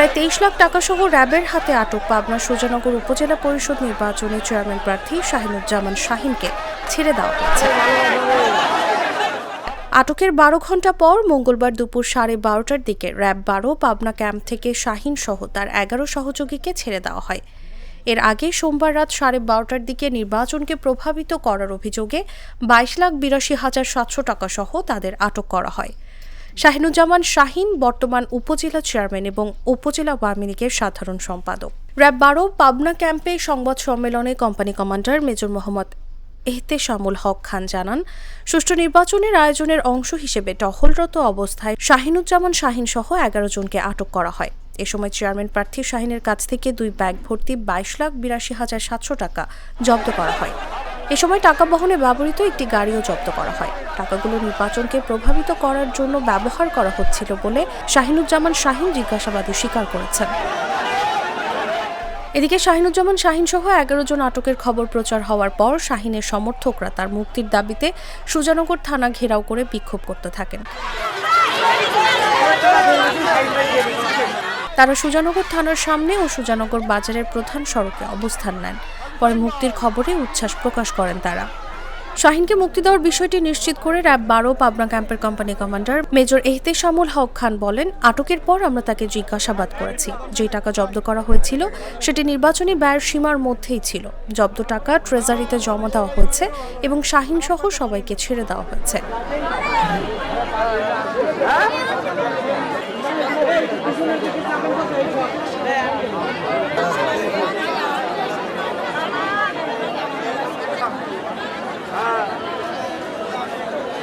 প্রায় তেইশ লাখ টাকা সহ র্যাবের হাতে আটক পাবনা সুজানগর উপজেলা পরিষদ নির্বাচনে চেয়ারম্যান প্রার্থী শাহিনুজ্জামান শাহিনকে ছেড়ে দেওয়া হয়েছে। আটকের বারো ঘণ্টা পর মঙ্গলবার দুপুর সাড়ে বারোটার দিকে র্যাব বারো, পাবনা ক্যাম্প থেকে শাহিন সহ তার এগারো সহযোগীকে ছেড়ে দেওয়া হয়। এর আগে সোমবার রাত সাড়ে বারোটার দিকে নির্বাচনকে প্রভাবিত করার অভিযোগে বাইশ লাখ বিরাশি হাজার সাতশো টাকা সহ তাদের আটক করা হয়। শাহিনুজ্জামান শাহিন বর্তমান উপজেলা চেয়ারম্যান এবং উপজেলা আওয়ামী লীগের সাধারণ সম্পাদক। র্যাব বারো পাবনা ক্যাম্পে সংবাদ সম্মেলনে company commander major Mohammad Ehteshamul Haque Khan জানান, সুষ্ঠু নির্বাচনের আয়োজনের অংশ হিসেবে টহলরত অবস্থায় শাহিনুজ্জামান শাহিন সহ এগারো জনকে আটক করা হয়। এ সময় চেয়ারম্যান প্রার্থী শাহিনের কাছ থেকে দুই ব্যাগ ভর্তি বাইশ লাখ বিরাশি হাজার সাতশো টাকা জব্দ করা হয়। এ সময় টাকা বহনে ব্যবহৃত একটি গাড়িও জব্দ করা হয়। টাকাগুলো নির্বাচনকে প্রভাবিত করার জন্য ব্যবহার করা হচ্ছিল বলে শাহিনুজ্জামান শাহিন জিজ্ঞাসাবাদে স্বীকার করেছেন। এদিকে শাহিনুজ্জামান শাহিন সহ এগারো জন আটকের খবর প্রচার হওয়ার পর শাহিনের সমর্থকরা তার মুক্তির দাবিতে সুজানগর থানা ঘেরাও করে বিক্ষোভ করতে থাকেন। তারা সুজানগর থানার সামনে ও সুজানগর বাজারের প্রধান সড়কে অবস্থান নেন। পরে মুক্তির খবরে উচ্ছ্বাস প্রকাশ করেন তারা। শাহিনকে মুক্তি দেওয়ার বিষয়টি নিশ্চিত করে র্যাব বারো পাবনা ক্যাম্পের company commander major Ehteshamul Haque Khan বলেন, আটকের পর আমরা তাকে জিজ্ঞাসাবাদ করেছি। যে টাকা জব্দ করা হয়েছিল, সেটি নির্বাচনী ব্যয়ের সীমার মধ্যেই ছিল। জব্দ টাকা ট্রেজারিতে জমা দেওয়া হয়েছে এবং শাহিন সহ সবাইকে ছেড়ে দেওয়া হয়েছে।